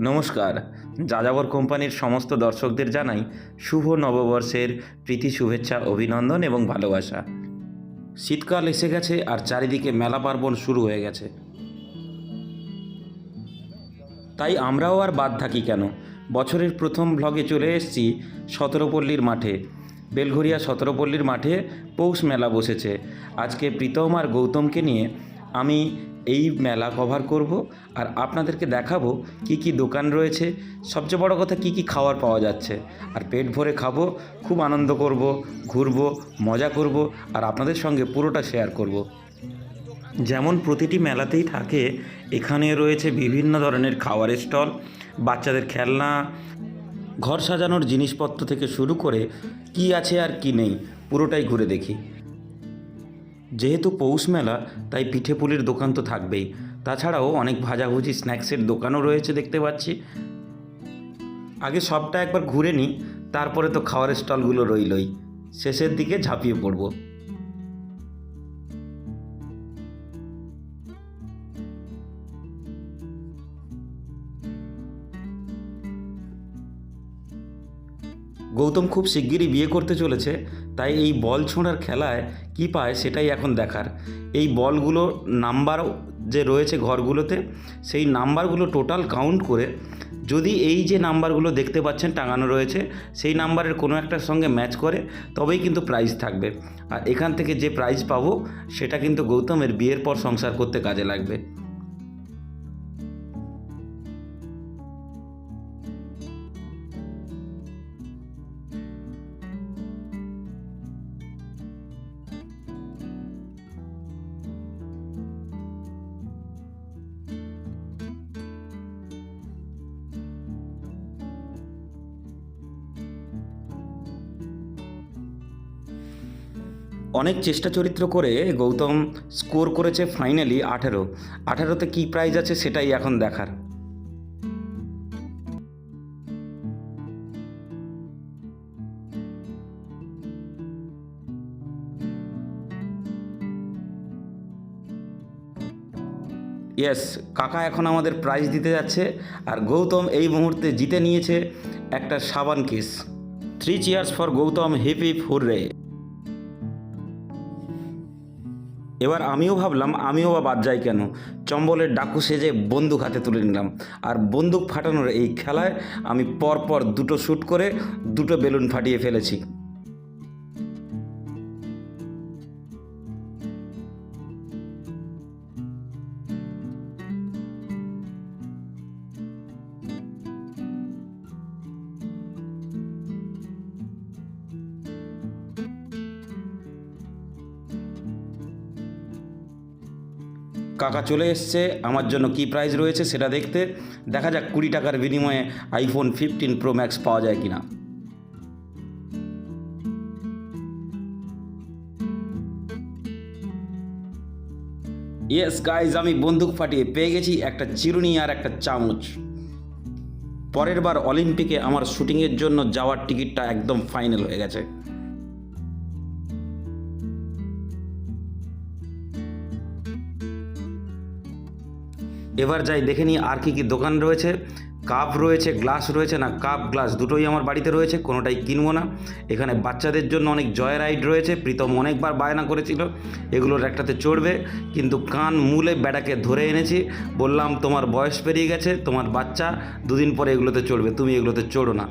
নমস্কার। যাযাবর কোম্পানির সমস্ত দর্শকদের জানাই শুভ নববর্ষের প্রীতি, শুভেচ্ছা, অভিনন্দন এবং ভালোবাসা। শীতকাল এসে গেছে আর চারিদিকে মেলা পার্বণ শুরু হয়ে গেছে। তাই আমরাও আর বাদ থাকি কেন? বছরের প্রথম ভ্লগে চলে এসেছি সতেরোপল্লীর মাঠে। বেলঘরিয়া সতেরোপল্লীর মাঠে পৌষ মেলা বসেছে। আজকে প্রীতম আর গৌতমকে নিয়ে আমি এই মেলা কভার করব আর আপনাদেরকে দেখাবো কি কি দোকান রয়েছে। সবচেয়ে বড় কথা কি কি খাবার পাওয়া যাচ্ছে। আর পেট ভরে খাব, খুব আনন্দ করব, ঘুরবো, মজা করব আর আপনাদের সঙ্গে পুরোটা শেয়ার করব। যেমন প্রতিটি মেলাতেই থাকে, এখানে রয়েছে বিভিন্ন ধরনের খাবারের স্টল, বাচ্চাদের খেলনা, ঘর সাজানোর জিনিসপত্র থেকে শুরু করে কি আছে আর কি নেই, পুরোটাই ঘুরে দেখি। যেহেতু পৌষ মেলা, তাই পিঠে পুলির দোকান তো থাকবেই। তাছাড়াও অনেক ভাজাভুজি, স্ন্যাক্সের দোকানও রয়েছে দেখতে পাচ্ছি। আগে সবটা একবার ঘুরে নিই, তারপরে তো খাওয়ার স্টলগুলো রইলই। শেষের দিকে ঝাঁপিয়ে পড়ব। গৌতম খুব শিগগিরই বিয়ে করতে চলেছে, তাই এই বল ছোঁড়ার খেলায় কি পায় সেটাই এখন দেখার। এই বলগুলো নাম্বার যে রয়েছে ঘরগুলোতে, সেই নাম্বারগুলো টোটাল কাউন্ট করে যদি এই যে নাম্বারগুলো দেখতে পাচ্ছেন টাঙানো রয়েছে, সেই নাম্বারের কোনো একটার সঙ্গে ম্যাচ করে, তবেই কিন্তু প্রাইজ থাকবে। আর এখান থেকে যে প্রাইজ পাবো, সেটা কিন্তু গৌতমের বিয়ের পর সংসার করতে কাজে লাগবে। অনেক চেষ্টা চরিত্র করে গৌতম স্কোর করেছে ফাইনালি আঠেরো। আঠেরোতে কী প্রাইজ আছে সেটাই এখন দেখার। ইয়েস কাকা এখন আমাদের প্রাইজ দিতে যাচ্ছে আর গৌতম এই মুহূর্তে জিতে নিয়েছে একটা সাবান case three cheers for Gautam hip hip hurray এবার আমিও ভাবলাম, আমিও বা বাদ যাই কেন? চম্বলের ডাকু সেজে বন্দুক হাতে তুলে নিলাম। আর বন্দুক ফাটানোর এই খেলায় আমি পরপর দুটো শ্যুট করে দুটো বেলুন ফাটিয়ে ফেলেছি। কাকা চলে এসছে, আমার জন্য কি প্রাইস রয়েছে সেটা দেখতে। দেখা যাক কুড়ি টাকার বিনিময়ে আইফোন ফিফটিন প্রো ম্যাক্স পাওয়া যায় কিনা। ইয়েস গাইজ আমি বন্দুক ফাটিয়ে পেয়ে গেছি একটা চিরুনি আর একটা চামচ। পরের বার অলিম্পিকে আমার শুটিংয়ের জন্য যাওয়ার টিকিটটা একদম ফাইনাল হয়ে গেছে। এবার যাই দেখে নিই আর কি কি দোকান রয়েছে। কাপ রয়েছে, গ্লাস রয়েছে, না কাপ, গ্লাস দুটোই আমার বাড়িতে রয়েছে, কোনোটাই কিনবো না। এখানে বাচ্চাদের জন্য অনেক জয় রাইড রয়েছে, প্রীতম অনেকবার বায়না করেছিল, এগুলোর একটাতে চড়বে, কিন্তু কান মূলে বেটাকে ধরে এনেছি, বললাম, তোমার বয়স পেরিয়ে গেছে, তোমার বাচ্চা দুদিন পরে এগুলোতে চড়বে, তুমি এগুলোতে চড়ো না।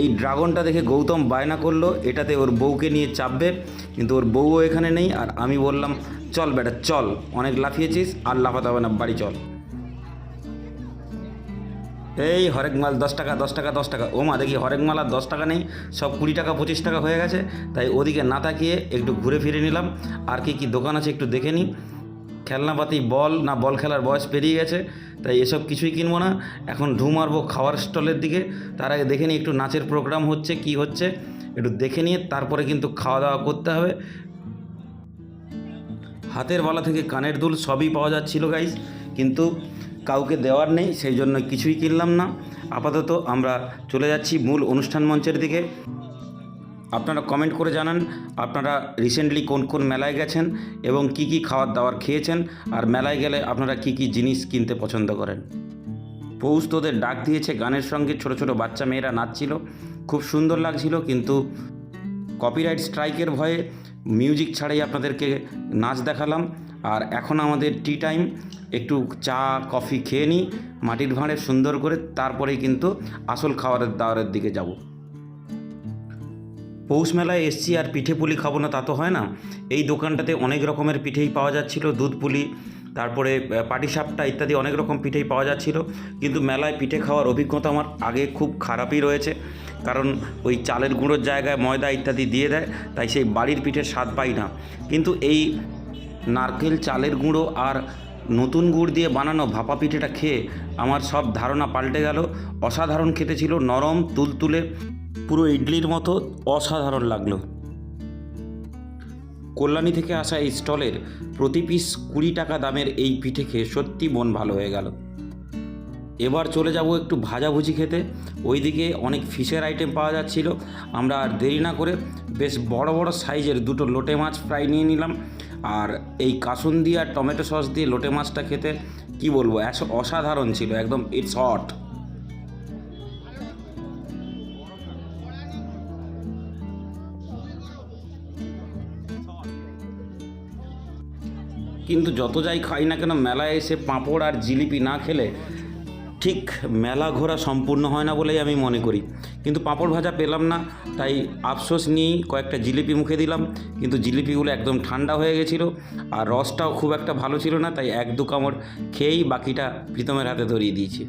এই ড্রাগনটা দেখে গৌতম বায়না করল, এটাতে ওর বউকে নিয়ে চাপবে, কিন্তু ওর বউও এখানে নেই, আর আমি বললাম, চল বেটা, চল, অনেক লাফিয়েছিস, আর লাফাতে হবে না, বাড়ি চল। এই হরেক মাল দশ টাকা দশ টাকা দশ টাকা। ও মা দেখি হরেক মাল আর দশ টাকা নেই, সব কুড়ি টাকা, পঁচিশ টাকা হয়ে গেছে, তাই ওদিকে না তাকিয়ে একটু ঘুরে ফিরে নিলাম। আর কি কি দোকান আছে একটু দেখে নিই। খেলনাপাতি বল, না বল খেলার বয়স পেরিয়ে গেছে, তাই এসব কিছুই কিনবো না। এখন ঢু মারবো খাওয়ার স্টলের দিকে। তার আগে দেখে নিই একটু নাচের প্রোগ্রাম হচ্ছে, কি হচ্ছে। একটু দেখে নিয়ে তারপরে কিন্তু খাওয়া দাওয়া করতে হবে। হাতের বালা থেকে কানের দুল সবই পাওয়া যাচ্ছিল গাইজ কিন্তু কাউকে দেওয়ার নেই, সেই জন্য কিছুই কিনলাম না। আপাতত আমরা চলে যাচ্ছি মূল অনুষ্ঠান মঞ্চের দিকে। আপনারা কমেন্ট করে জানান, আপনারা রিসেন্টলি কোন কোন মেলায় গেছেন এবং কি কি খাবার দাবার খেয়েছেন, আর মেলায় গেলে আপনারা কি কি জিনিস কিনতে পছন্দ করেন। পৌষ তোদের ডাক দিয়েছে, গানের সঙ্গে ছোট ছোট বাচ্চা মেয়েরা নাচছিল, খুব সুন্দর লাগছিল, কিন্তু কপিরাইট স্ট্রাইকের ভয়ে মিউজিক ছাড়াই আপনাদেরকে নাচ দেখালাম, আর এখন আমাদের টি টাইম একটু চা কফি খেয়ে নিই, মাটির ভাঁড়ে সুন্দর করে, তারপরেই কিন্তু আসল খাবারের দাওয়ারের দিকে যাব। পৌষ মেলায় এসছি আর পিঠে পুলি খাব না, তা তো হয় না। এই দোকানটাতে অনেক রকমের পিঠেই পাওয়া যাচ্ছিল, দুধ পুলি, তারপরে পাটিসাপটা ইত্যাদি অনেক রকম পিঠেই পাওয়া যাচ্ছিল। কিন্তু মেলায় পিঠে খাওয়ার অভিজ্ঞতা আমার আগে খুব খারাপই রয়েছে। কারণ ওই চালের গুঁড়োর জায়গায় ময়দা ইত্যাদি দিয়ে দেয়, তাই সেই বাড়ির পিঠের স্বাদ পাই না। কিন্তু এই নারকেল চালের গুঁড়ো আর নতুন গুড় দিয়ে বানানো ভাপা পিঠেটা খেয়ে আমার সব ধারণা পাল্টে গেল। অসাধারণ খেতে ছিল নরম, তুলতুলে পুরো ইডলির মতো অসাধারণ লাগল। কল্যাণী থেকে আসা এই স্টলের প্রতি পিস কুড়ি টাকা দামের এই পিঠে খেয়ে সত্যি মন ভালো হয়ে গেল। এবার চলে যাব একটু ভাজাভুজি খেতে। ওইদিকে অনেক ফিশের আইটেম পাওয়া যাচ্ছিল। আমরা আর দেরি না করে বেশ বড় বড় সাইজের দুটো লোটে মাছ ফ্রাই নিয়ে নিলাম। আর এই কাসুন্দি আর টমেটো সস দিয়ে লোটে মাছটা খেতে কি বলব অসাধারণ ছিল, একদম ইটস হট কিন্তু যত যাই খাই না কেন মেলায় এসে পাঁপড় আর জিলিপি না খেলে ঠিক মেলা ঘোরা সম্পূর্ণ হয় না বলেই আমি মনে করি। কিন্তু পাঁপড় ভাজা পেলাম না, তাই আফসোস নিয়েই কয়েকটা জিলিপি মুখে দিলাম। কিন্তু জিলিপিগুলো একদম ঠান্ডা হয়ে গেছিল আর রসটাও খুব একটা ভালো ছিল না, তাই এক দু কামড় খেয়েই বাকিটা প্রীতমের হাতে ধরিয়ে দিয়েছি।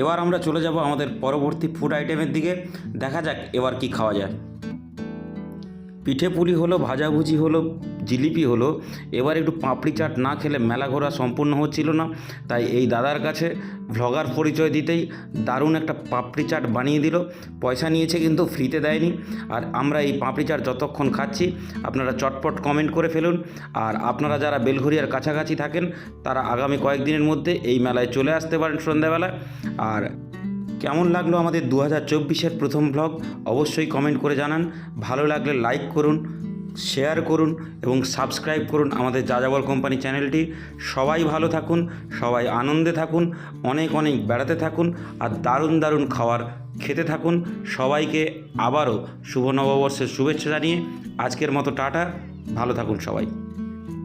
এবার আমরা চলে যাব আমাদের পরবর্তী ফুড আইটেমের দিকে। দেখা যাক এবার কি খাওয়া যায়। পিঠে পুলি হলো, ভাজাভুজি হলো, জিলিপি হলো, এবার একটু পাপড়ি চাট না খেলে মেলা ঘোরা সম্পূর্ণ হচ্ছিল না। তাই এই দাদার কাছে ভ্লগার পরিচয় দিতেই দারুণ একটা পাপড়ি চাট বানিয়ে দিল। পয়সা নিয়েছে কিন্তু ফ্রিতে দেয়নি। আর আমরা এই পাপড়ি চাট যতক্ষণ খাচ্ছি, আপনারা চটপট কমেন্ট করে ফেলুন। আর আপনারা যারা বেলঘরিয়ার কাছাকাছি থাকেন, তারা আগামী কয়েকদিনের মধ্যে এই মেলায় চলে আসতে পারেন সন্ধ্যাবেলা। আর কেমন লাগল আমাদের দু হাজার চব্বিশের প্রথম ব্লগ অবশ্যই কমেন্ট করে জানান। ভালো লাগলে লাইক করুন শেয়ার করুন এবং সাবস্ক্রাইব করুন আমাদের যাযাবর কোম্পানি চ্যানেলটি সবাই ভালো থাকুন, সবাই আনন্দে থাকুন, অনেক অনেক বেড়াতে থাকুন আর দারুণ দারুণ খাবার খেতে থাকুন। সবাইকে আবারও শুভ নববর্ষের শুভেচ্ছা জানিয়ে আজকের মতো টাটা। ভালো থাকুন সবাই।